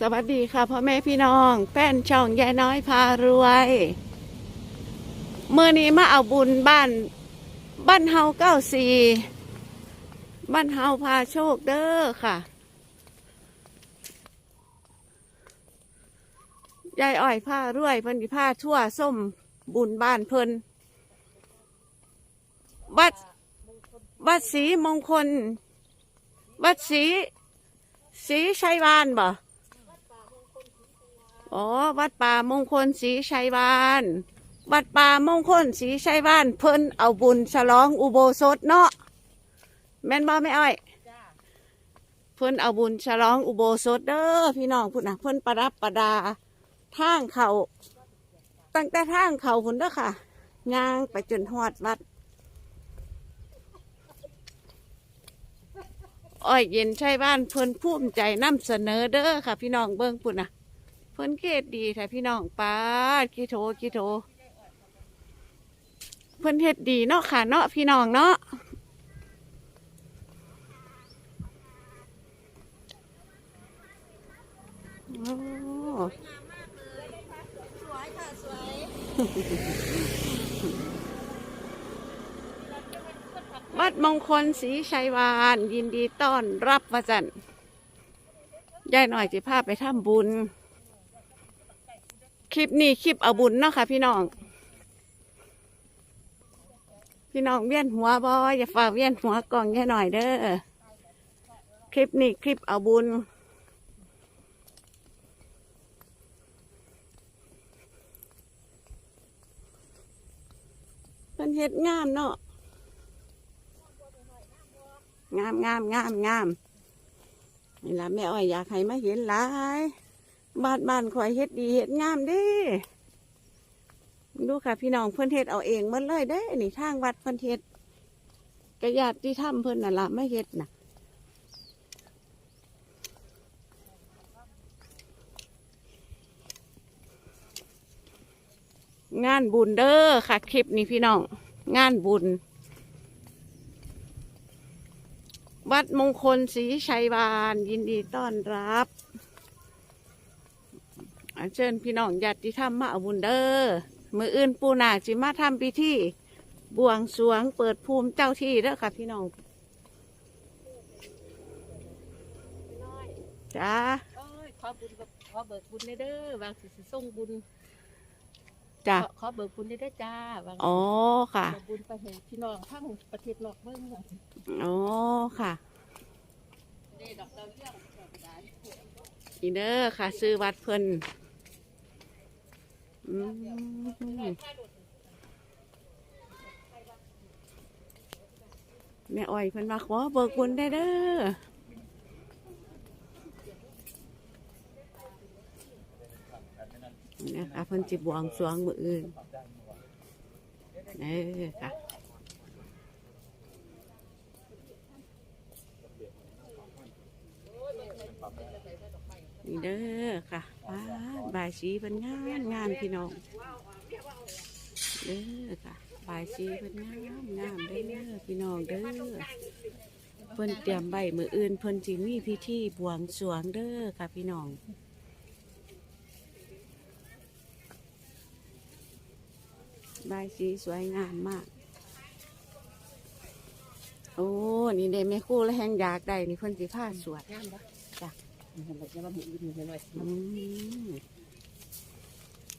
สวัสดีค่ะพ่อแม่พี่น้องแฟนช่องยายน้อยพารวยเมื่อนี้มาเอาบุญบ้าน บ้านเฮาเก้าสี่บ้านเฮาพาโชคเด้อค่ะยายอ้อยผ้ารวยเพิ่นสิผ้าทั่วส้มบุญบ้านเพิ่นวัดวัดศรีมงคลวัดศรีศรีชัยวานบ่ อ๋อ วัดป่ามงคลศรีชัยวานวัดป่ามงคลศรีชัยวานเพิ่นเอาบุญฉลองอุโบสถเนาะแม่นบ่ไม่อ้อยเพิ่นเอาบุญฉลองอุโบสถเด้อพี่น้องพุ่นนะเพิ่นประดับประดาทางเขาตั้งแต่ทางเขาพุ่นเด้อค่ะย่างไปจนฮอดวัด อ้อยเย็นใช่บ้านเพิ่นภูมิใจนำเสนอเด้อค่ะ พี่น้องเบิ่งพุ่นนะ เพิ่นเกตดีแท้พี่น้องป้าดกี่โถกี่โถเพิ่นเฮ็ดดีเนาะค่ะเนาะพี่น้องเนาะวัดมงคลศรีชัยวาน ยินดีต้อนรับมาจันยายหน่อยจะพาไปทำบุญ ลิปนี้คลิปเอาบุญเนาะค่ะพี่น้อง พี่น้องเวียนหัวบออย่าฝ่าเวียนหัวกล่องแค่หน่อยเด้อคลิปนี้คลิปเอาบุญเป็นเฮ็ดงามเนาะงามงามงามงามนี่ละแม่อ้อยอยากให้มาเห็นหลาย บ้านบ้านคอยเฮ็ดดีเฮ็ดงามเด้ดูค่ะ พี่น้องเพิ่อนเฮ็ดเอาเองมันเลยเด้นี่ทางวัดเพิ่อนเฮ็ดกระยาดที่ถ้ำเพิ่อนน่ะละไม่เฮ็ดน่ะงานบุญเด้อค่ะคลิปนี้พี่น้อง งานบุญ วัดมงคลศรีชัยวาน ยินดีต้อนรับ อันเชิญพี่น้องญาติธรรมมาเอาบุญเด้อมืออื่นปูนาคจิมาทำพิธีบวงสรวงเปิดภูมิเจ้าที่เด้อค่ะพี่น้องจ้าโอ้ยขอบุญกับขอเบิกบุญได้เด้อวางสิสิส่งบุญจ้าขอขอเบิกบุญได้เด้อจ้าวางอ๋อค่ะเบิกบุญไปให้พี่น้องทั้งประเทศนอกเมืองอ๋อค่ะได้ดอกดาวเรืองดอกดาวอีเด้อค่ะ ซื้อวัดเพิ่น อืมแม่อ้อยเพิ่นมาขอเบิกบุญได้เด้อนี่นะคะเพิ่นจิบวงสวงมืออื่นเออค่ะ นี่เด้อค่ะป้าบายสีเป็นงานงานพี่น้องเด้อค่ะบายสีเป็นงามงามเด้อพี่น้องเด้อเพิ่นเตรียมใบมืออื่นเพิ่นจิมีพิธีบวงสรวงเด้อค่ะพี่น้องบายสีสวยงามมาก โอ้ นี่เด้แม่คู่และแหงอยากได้นี่เพิ่นสิผ้าสวดงามปะจ้ะ เห็นแบบนี้ว่าหมูอื่นเห็นหน่อยอืม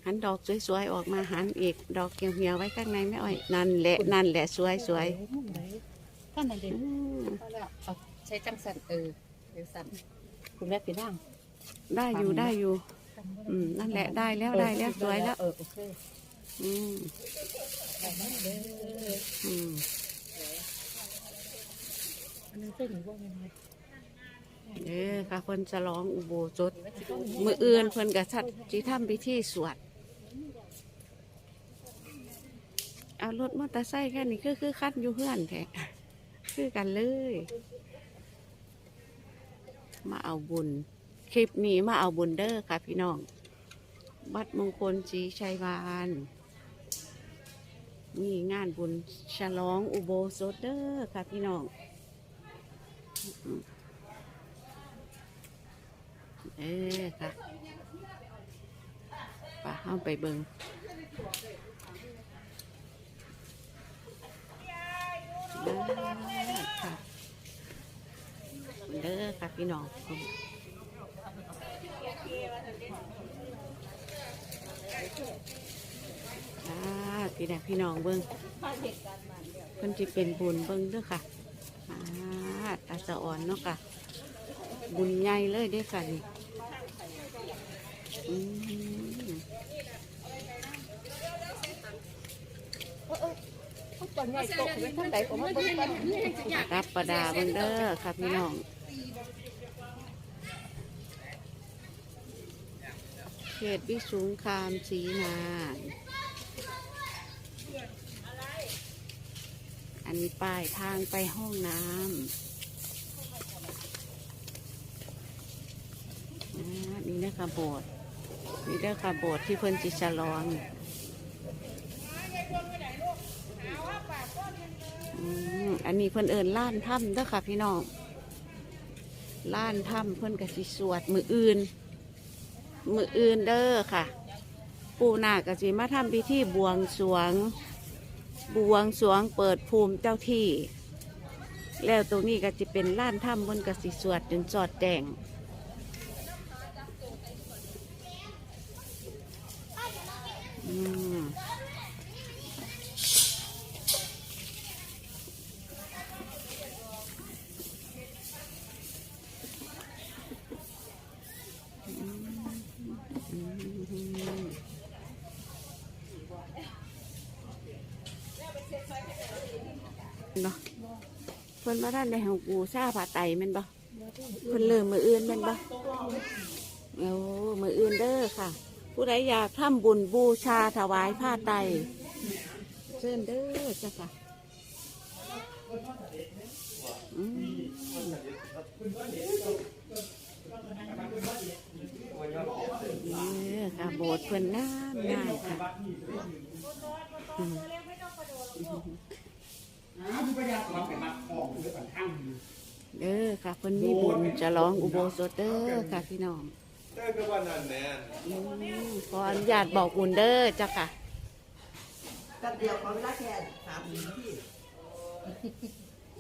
หันดอกสวยๆออกมาหันอีก ดอกเหี่ยวๆไว้ข้างในไม่อ่อยนั่นแหละนั่นแหละสวยสวยท่านนั่นเด็ๆอืมเอาใช้จังสันเออเดี๋ยวสันคุณแม่ไปนั่งได้อยู่ได้อยู่ อืมนั่นแหละได้แล้วได้แล้วสวยแล้วเออโอเคอืมได้แล้วเด้ออืมอันนั้นเส้นหนูว่าไงไง เออค่ะเพิ่นจะร้องอุโบสถมืออื่นเพิ่นกะชัดจีทำพิธีสวดเอารถมอเตอร์ไซค์แค่นี้คือคือคัดอยู่เพื่อนแท้คือกันเลย มาเอาบุญ คลิปนี้มาเอาบุญเด้อค่ะพี่น้องวัดมงคลศรีชัยวานมีงานบุญฉลองอุโบสถเด้อค่ะพี่น้อง เออค่ะป่าเข้าไปเบิงเด้อค่ะเด้อค่ะพี่น้องอ่าพี่น้องพี่น้องเบิงเพิ่นจะเป็นบุญเบิงด้อค่ะอ่าตาสะอ่อนเนาะค่ะ บุญใหญ่เลยด้อค่ะนี่ รับประดาเบิงเด้อค่ะพี่น้องเขตวิสุงคามศรีนาอันนี้ป้ายทางไปห้องน้ำนี่นะคะโบสถ์ นี่เด้อค่ะโบสถ์ที่เพิ่นจิฉลองอันนี้เพิ่นเอิญล้านถ้ำเด้อค่ะพี่น้องล้านถ้ำเพิ่นกสิสวดมืออื่น มืออื่นเด้อค่ะ ปูนาคกสิมาทำพิธีบวงสรวง บวงสรวงเปิดภูมิเจ้าที่ แล้วตรงนี้ก็จะเป็นล้านถ้ำบนกสิสวดจนจอดแดงอืม เนาะเพิ่นมาด้านในของกูซาผาไตแม่นบ่เพิ่นเริ่มมืออื่นแม่นบ่เอามืออื่นเด้อค่ะ ผู้ใดอยากทำบุญบูชาถวายผ้าไตรเชิญเด้อจ้ะค่ะอืมเออค่ะโบสถ์เพิ่นน้ำง่ายค่ะอืมเด้อค่ะเพิ่นมีบุญจะร้องอุโบสถเด้อค่ะพี่น้อง เออก็ว่านั่นแน่อืมขออนุญาตบอกบุญเด้อจ้ะค่ะ กันเดียวขอเวลาแค่สามนาที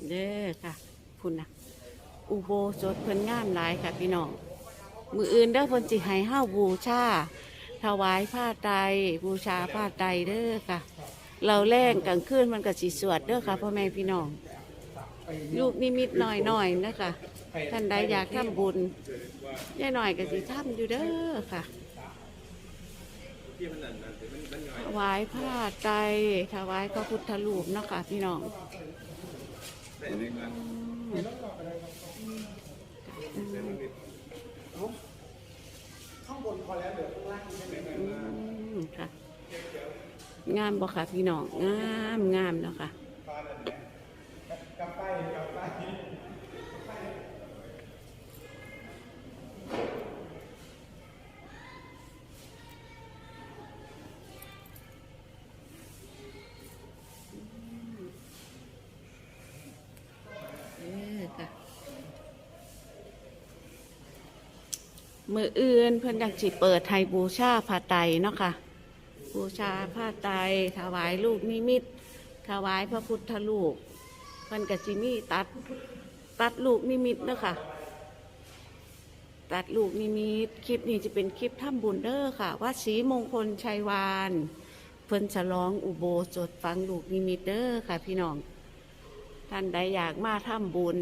เด้อค่ะพุ่นนะอุโบสถเพิ่นงามหลายค่ะพี่น้อง มืออื่นเด้อเพิ่นสิให้เฮาบูชาถวายผ้าไตรบูชาผ้าไตรเด้อค่ะ เราแรงกลางคืนมันก็สิสวดเด้อค่ะพ่อแม่พี่น้องลูกนิมิตหน่อยๆนะคะ ท่านใดอยากทำบุญยายหน่อยก็สิทำอยู่เด้อค่ะถวายผ้าไตรถวายพระพุทธรูปเนาะคะพี่น้องได้เลยกันแต่มันมีอืมค่ะงามบ่ค่ะพี่น้องงามงามเนาะค่ะ มืออื่นเพิ่อนอยากสิเปิดไทยบูชาผ้าไตรเนาะค่ะ บูชาผ้าไตรถวายลูกนิมิต ถวายพระพุทธรูปเพิ่อนกับจิมีตัดตัดลูกนิมิตเนาะค่ะ ตัดลูกนิมิตคลิปนี้จะเป็นคลิปถ้ำบุญเด้อค่ะ ว่าสีมงคลชัยวาน เพิ่อนฉลองอุโบสถฟังลูกนิมิตเด้อค่ะ พี่น้อง ท่านใดอยากมาถ้ำบุญ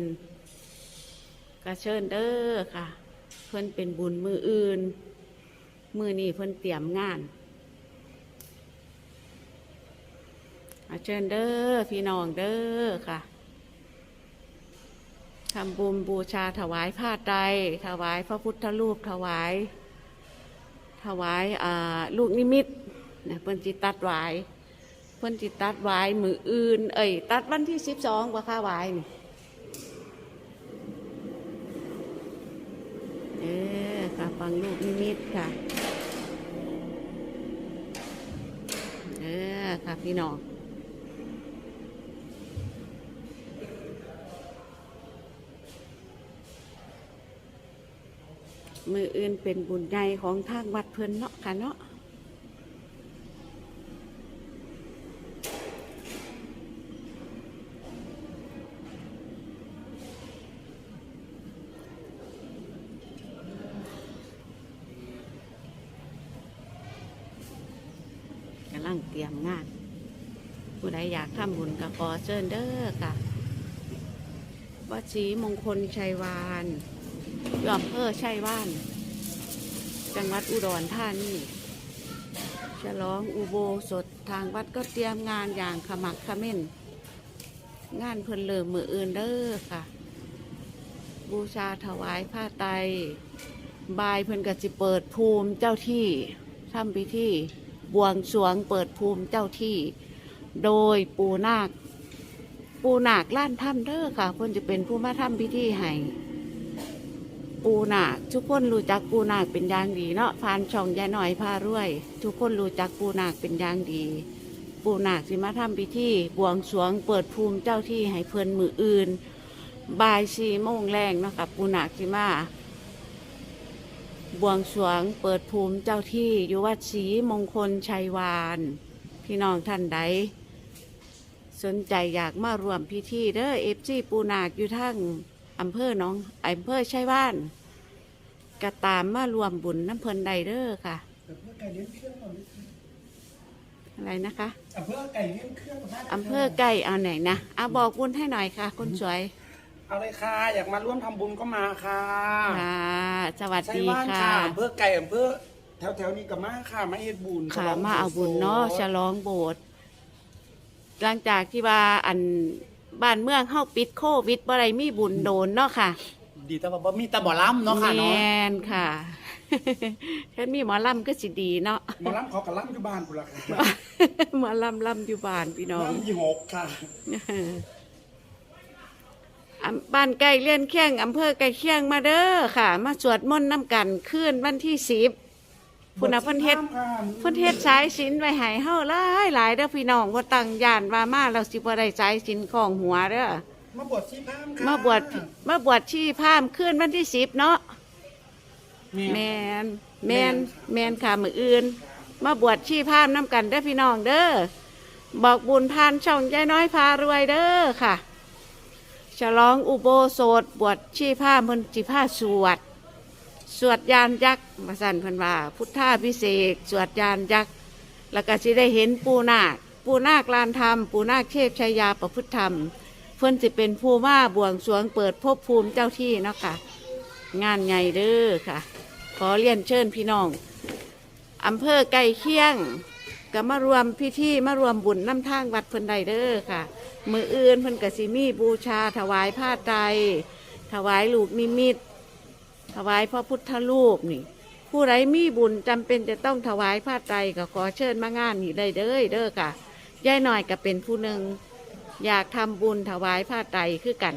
ก็เชิญเด้อค่ะ พิ่นเป็นบุญมืออื่น มือนี้เพิ่นเตรียมงานอาเชิญเด้อพี่น้องเด้อค่ะทำบุญบูชาถวายผ้าไตรถวายพระพุทธรูปถวาย ถวายลูกนิมิตนะเพิ่นจิตัดไวายเพิ่นจิตัดไวายมืออื่น เอ้ยตัดวันที่สิบสองว่าค่าไวายนี่ เออค่ะ ฟังลูกนิมิตค่ะ เออค่ะพี่น้องมืออื่นเป็นบุญใหญ่ของทางวัดเพิ่นเนาะค่ะเนาะ ตรียมงาน ผู้ใดอยากทำบุญกับขอเชิญเด้อค่ะวัดชีมงคลชัยวานยู่อำเภอชัยวาน จังหวัดอุดรธานีฉลองอุโบสถทางวัดก็เตรียมงานอย่างขมักเขม้น งานเพลินเริ่มมืออื่นเด้อค่ะ บูชาถวายผ้าไตรบายเพิ่นก็สิเปิดภูมิเจ้าที่ทำพิธี บวงสรวงเปิดภูมิเจ้าที่ โดยปูนาค ปูนาคล้านถ้ำเด้อค่ะเพิ่นจะเป็นผู้มาทำพิธีให้ปูนาคทุกคนรู้จักปูนาคเป็นอย่างดีเนาะผ่านช่องยายหน่อยพารวย ทุกคนรู้จักปูนาคเป็นอย่างดี ปูนาคสิมาทำพิธีบวงสรวงเปิดภูมิเจ้าที่ให้เพิ่นมืออื่นบ่ายสี่โมงแรงเนาะค่ะปูนาคสิมา บวงสรวงเปิดภูมิเจ้าที่อยู่วัดศรีมงคลชัยวาน พี่น้องท่านใด สนใจอยากมารวมพิธีเด้อเอฟซีปูนาคอยู่ทั้งอำเภอหน้องอำเภอชัยวานกระตามมารวมบุญน้ำเพลินใดเด้อค่ะ อำเภอไก่เลี้ยงเครื่องก่อนเลยอะไรนะคะอำเภอไก่เลี้ยงเครื่องกับบ้าน อำเภอใกล้เอาไหนนะเอาบอกบุญให้หน่อยค่ะคนสวย เอาเลยค่ะ อยากมาร่วมทำบุญก็มาค่ะค่ะ สวัสใช่ดีว่านค่ะค่ะอำเภอไก่อำเภอแถวแถวๆนี้กับมาค่ะมาเฮ็ดบุญค่ะฉลงมาเอาบุญเนาะฉลองโบสถ์หลังจากที่ว่าอันบ้านเมืองเข้าปิดโควิดบ่ได้มีบุญโดนเนาะค่ะดีแต่ว่าบ่มีแตะบ่อล้ำเนาะค่ะแมเนาะนค่ะแค่มีหมอลำก็สิดีเนาะ หมอล้ำเขากับล้ำอยู่บ้านพุ่นละค่ะหมอลำลำอยู่บ้านพี่น้อง ล้ำยี่หกค่ะอำ บ้านใกล้เลี่ยนเคียงอำเภอใกล้เคียงมาเด้อค่ะ มาสวดมนต์น้ำกันขึ้นวันที่สิบพุนน่ะเพิ่นเฮ็ดเพิ่นเฮ็ดสายสินไว้ให้เฮาหลายหลายเด้อพี่น้องว่าตั้งย่านว่ามาเราสิบ่ได้สายสินของหัวเด้อมาบวชชีพรามค่ะมาบวชมาบวชชีพราหมณ์ขึ้นวันที่สิบเนาะแม่แมนแมนแมนค่ะมืออื่น มาบวชชีพราหมณ์น้ำกันเด้อพี่น้องเด้อบอกบุญพานช่องยายน้อยพารวยเด้อค่ะ ฉลองอุโบสถบวชชีพรามณ์เพิ่นจิพาสวด สวดยานยักษ์มาสั่นเพิ่นว่า พุทธาพิเศษสวดยานยักษ์แล้วก็สิได้เห็นปูนาค ปูนาคลานธรรม ปูนาคเทพชายาประพฤติธรรม เพิ่นสิเป็นผู้มาบวงสรวงเปิดภพภูมิเจ้าที่เนาะค่ะ งานใหญ่เด้อค่ะ ขอเรียนเชิญพี่น้องอำเภอไก่เคียง ก็มารวมพิธีมารวมบุญน้ำทางวัดเพิ่นใดเด้อค่ะ มืออื่นเพิ่นกสิมีบูชาถวายผ้าไตรถวายลูกนิมิต ถวายพระพุทธรูปนี่ ผู้ใดมีบุญจำเป็นจะต้องถวายผ้าไตรก็ขอเชิญมางานนี่ได้เด้อเด้อค่ะยายหน่อยก็เป็นผู้หนึ่งอยากทำบุญถวายผ้าไตรคือกัน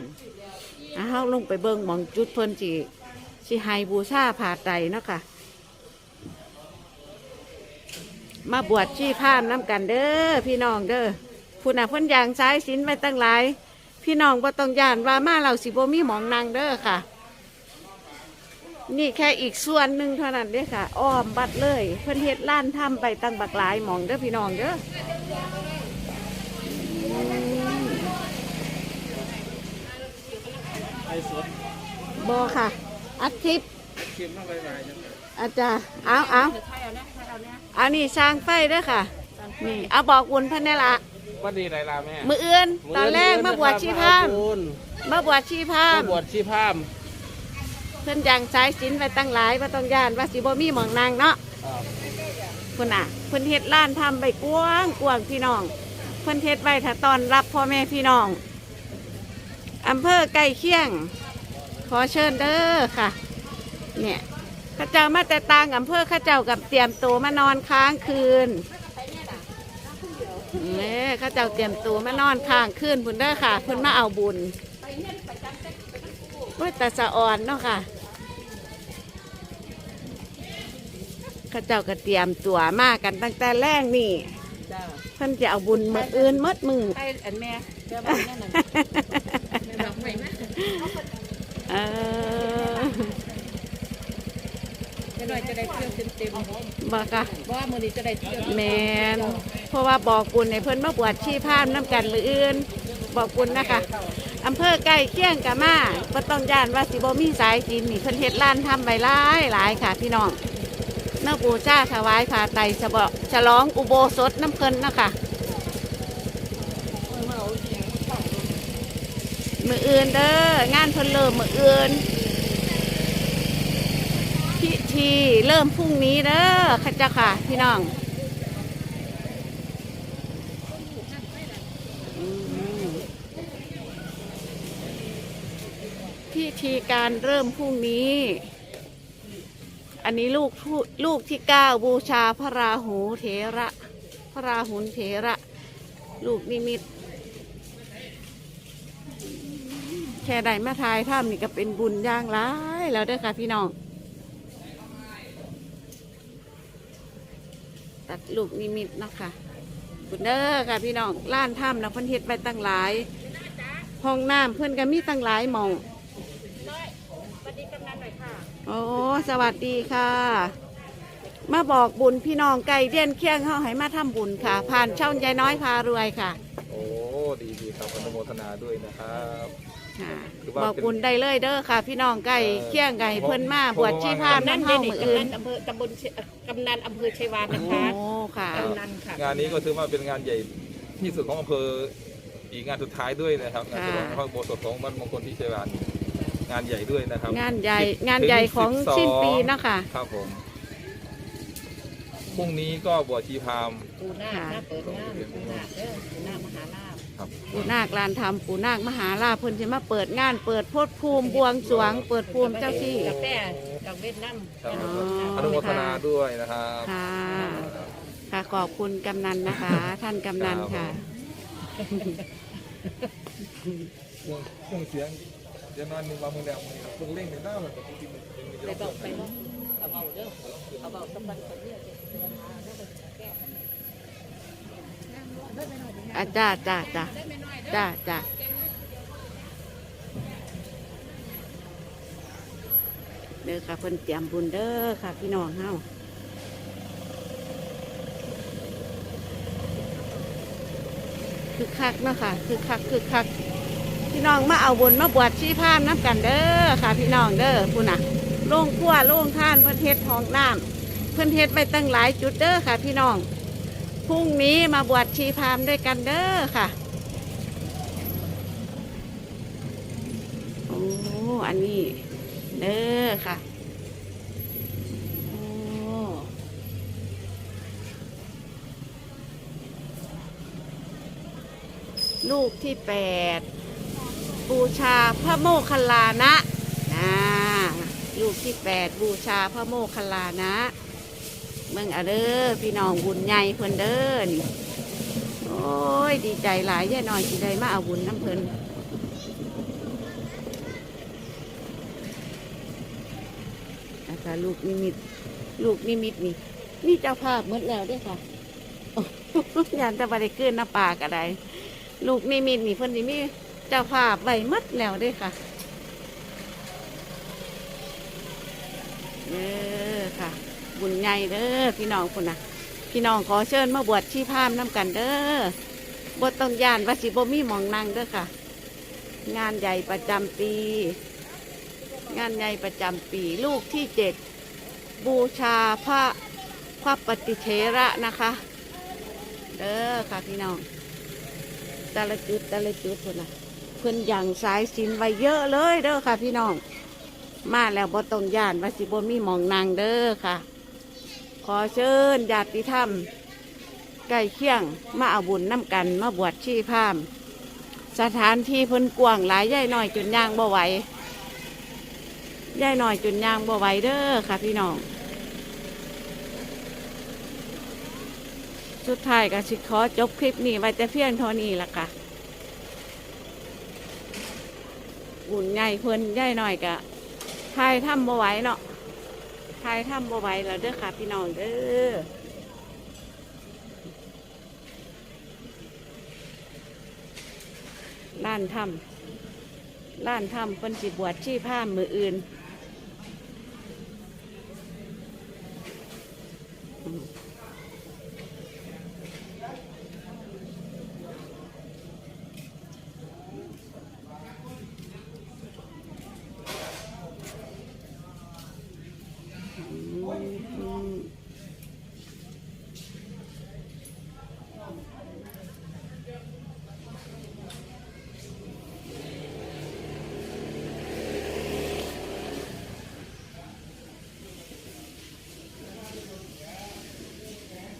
อะเฮาลงไปเบิ่งหมองจุดเพิ่นสิสิให้บูชาผาไตรเนาะค่ะ มาบวชชีพรามน้ำกันเด้อพี่น้องเด้อผู้น่ะเพ้นยางซ้ายสินไปตั้งหลาย พี่น้องบ่ต้องย่านว่ามาเราสิบ่มีหมองนางเด้อค่ะ นี่แค่อีกส่วนหนึ่งเท่านั้นเด้อค่ะ อ้อมบัดเลย เพิ่นเฮ็ดล้านถ้ำไปตั้งบักหลายหมองเด้อพี่น้องเด้ออืมไอ้สดบ่ค่ะอัดคลิปเค็มมากเลยๆจังอาจารย์เอาเอา อันนี้สร้างไฟเด้อค่ะ นี่ เอาบอกบุญเพันนี่ละวันดีไรล่ะแม่มืออื่น ตอนแรกมาบวชชีพราหมณ์บุญมาบวชชีพราหมามณ์บวชชีพรามเพิ่นยังสายสินไปตั้งหลายว่าต้องย่านว่าสิบ่มีหมองนางเนาะเพิ่นน่ะเพิ่นเฮ็ดล้านทำไปกว้างกว้างพี่น้องเพิ่นเฮ็ดไว้ถ้าตอนรับพ่อแม่พี่น้องอำเภอใกล้เคียง ขอเชิญเด้อค่ะ เนี่ย ข้าเจ้ามาแต่ต่างอำเภอข้าเจ้ากับเตรียมตัวมานอนค้างคืนเนี่ยข้าเจ้าเตรียมตัวมานอนค้างคืนพุ่นเด้อค่ะเพุ่นมาเอาบุญโอ้ยแต่สะอ่อนเนาะค่ะข้าเจ้าก็เตรียมตัวมากันตั้งแต่แรกนี่จ้าเพิ่นจะเอาบุญมืออื่นหมดมือใช่อันแม่เดี๋ยวมาแน่นอนแม่บอกไม่แม่เออ หน่อยจะได้เที่ยวเต็มเต็มบ่ค่ะเพราะว่ามื้อนี้จะได้เที่ยวแมนเพราะว่าบอกบุญในเพิ่นมาบวชชีพรามน้ำกันมืออื่น บอกบุญนะคะอำเภอใกล้เคียงกะมาบ่ต้องย่านว่าสิบ่มีสายจินนี่เพิ่นเฮ็ดร้านทำไว้หลายหลายค่ะ พี่น้องเนื้อปูชาถวายผ่าไตรฉบะฉลองอุโบสถน้ำเพิ่นนะคะมืออื่นเด้องานเพิ่นเริ่มมืออื่น พิธีเริ่มพรุ่งนี้เด้อค่ะเจ้าค่ะ พี่น้องพิธีการเริ่มพรุ่งนี้ อันนี้ลูกลูกที่เก้าบูชาพระราหูเถระ พระราหุลเถระ ลูกนิมิตแค่ใดมาทายถ้ำนี่ก็เป็นบุญย่างร้ายแล้วเด้อค่ะพี่น้อง ตัดลูกนิมิตเนาะคะบุญเด้อค่ะพี่น้องล้านถ้ำนะเพิ่นเฮ็ดไปตั้งหลาย ห้องน้ำเพิ่นก็มีตั้งหลายหมองโอ้สวัสดีค่ะ มาบอกบุญพี่น้องไก่เดียนเคียงเฮาให้มาทำบุญค่ะ ผ่านช่องยายน้อยพารวยค่ะ โอ้ ดีดีครับอนุโมทนาด้วยนะครับ ค่ะคือว่าบอกบุญได้เลยเด้อค่ะ พี่น้องไก่เคียงไก่เพิ่นมาบวชชีพรามนั่นั่นนเด่เฮานมือกำอื่นันนอำเภอตำบลเชกำนันอำเภอชัยวานนะโอ้คะค่ะกำนันค่ะงานนี้ก็ถือว่าเป็นงานใหญ่ที่สุดของอำเภออีกงานสุดท้ายด้วยนะครับงานฉลองพระอุโบสถของวัดมงคลที่ชัยวานงานใหญ่ด้วยนะครับ งานใหญ่สิบงานใหญ่ถึของ12สิ้นปีเนาะคะครับผมพรุ่งนี้ก็บวชชีพราหมณ์ปูนาคนะเปิดงานปูนาคเด้อปูนาคมหาลาภ ครับปู่นาคลานธรรมปู่นาคมหาลาภเพิ่นจะมาเปิดงาน เปิดโพดภูมิบวงสรวง เปิดภูมิเจ้าที่ กาแฟกับเวียดนามครับอ๋อ อนุโมทนาด้วยนะครับค่ะ ค่ะขอบคุณกำนันนะคะ ท่านกำนันค่ะเครื่องเครื่องเสียงเดี๋ยวนอนหนึ่งวันมือแล้วมือนี้ครับเครื่องเล่งในหน้ามันก็จริงๆไปบอกไปบอกเอาเบาเด้อเอาเบาสักวันคนเดียวอ อาจ้าจ้าจ้าจ้าจ้าเด้อค่ะเพิ่นเตรียมบุญเด้อค่ะพี่น้องเฮาคือคักเนาะค่ะคือคักคือคักพี่น้องมาเอาบุญมาบวชชีพามน้ำกันเด้อค่ะ พี่น้องเด้อพูน่ะโล่งขั้วโล่งท่านเพื่อนเทศทองน้ำเพื่อนเทศไปตั้งหลายจุดเด้อค่ะ พี่น้อง พรุ่งนี้มาบวชชีพามด้วยกันเด้อค่ะโอ้อันนี้เด้อค่ะโอ้ลูกที่แปดบูชาพระโมคคัลลานะนะลูกที่แปดบูชาพระโมคคัลลานะ เมืองอเด้อพี่น้องบุญใหญ่เพิ่นเด้อนี่โอ้ยดีใจหลายแย่าน้อยสิได้มาเอาบุญน้ำเพิ่นนะคะลูกนิมิต ลูกนิมิตนี่นี่เจ้าภาพหมดแล้วด้วยค่ะยานแตะบได้เกินน้ำปากระไดลูกนิมิตนี่เพิ่นสิมีเจ้าภาพไว้หมดแล้วด้วยค่ะเด้อค่ะ บุญใหญ่เด้อพี่น้องคุณนะพี่น้องขอเชิญมาบวชชีพามน้ำกันเด้อบวต้องยานวสิบมีมองนั่งเด้อค่ะ งานใหญ่ประจำปี งานใหญ่ประจำปีลูกที่เจ็ดบูชาพระพระปฏิเทระนะคะ เด้อค่ะพี่น้องแต่ละจุดแต่ละจุดคนนะเพิ่อนอย่างสายสินไว้เยอะเลยเด้อค่ะพี่น้อง มาแล้วบ่ต้องย่านวาสิบมีมองนางเด้อค่ะ อเชิญญาติธรรมใกล้เคียงมาเอาบุญน้ำกันมาบวชชีพาม สถานที่เพิ่นกว้างหลายย่ายน้อยจนย่างบ่ไหวย่ายน้อยจนย่างบ่ไหวเด้อค่ะพี่น้องสุดท้ายก็สิขอจบคลิปนี้ไว้แต่เพียงเท่านี้ละค่ะบุญใหญ่เพิ่นย่ายน้อยกะทายถ้ำบ่ไหวเนาะ ทายทำบ่ไหวแล้วเด้อค่ะพี่น้องเด้อล้านทำล้านทำเพิ่นสิบวชชีพ้ามมืออื่น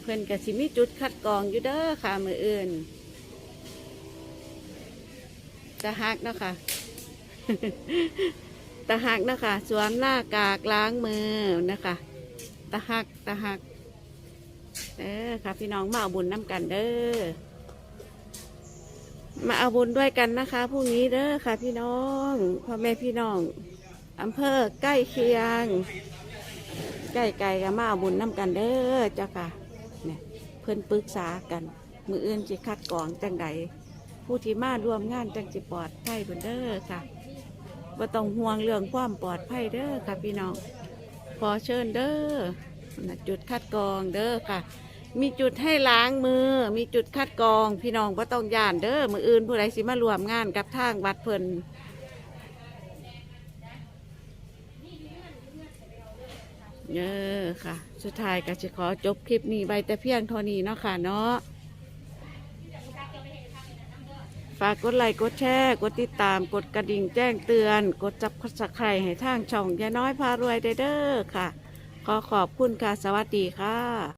พิ่นกับสิมีจุดคัดกรองอยู่เด้อค่ะ มืออื่นตะหักเนาะค่ะตะหักเนาะค่ะสวมหน้ากากล้างมือนะคะตะหักตะหักเด้อค่ะ พี่น้องมาเอาบุญน้ำกันเด้อมาเอาบุญด้วยกันนะคะพรุ่งนี้เด้อค่ะ พี่น้องพ่อแม่พี่น้องอำเภอใกล้เคียงใกล้ไกลกับมาเอาบุญน้ำกันเด้อเจ้าค่ะ พิ่นปรึกษากัน มืออื่นจิคัดกรองจังใดผู้ที่มาร่วมงานจังจิปลอดภัยเพิ่นเด้อค่ะว่าต้องห่วงเรื่องความปลอดภัยเด้อค่ะพี่น้องขอเชิญเด้อจุดคัดกรองเด้อค่ะ มีจุดให้ล้างมือ มีจุดคัดกรอง พี่น้องว่าต้องย่านเด้อมืออื่นผู้ใดสิมารวมงานกับทางวัดเพิ่นเออค่ะ สุดท้ายก็จะขอจบคลิปนี้ไว้แต่เพียงเท่านี้เนาะค่ะเนาะฝากกดไลค์กดแชร์กดติดตามกดกระดิ่งแจ้งเตือน กดจับสักไข่ให้ทางช่องยาน้อยพารวยได้เด้อค่ะ ขอขอบคุณค่ะ สวัสดีค่ะ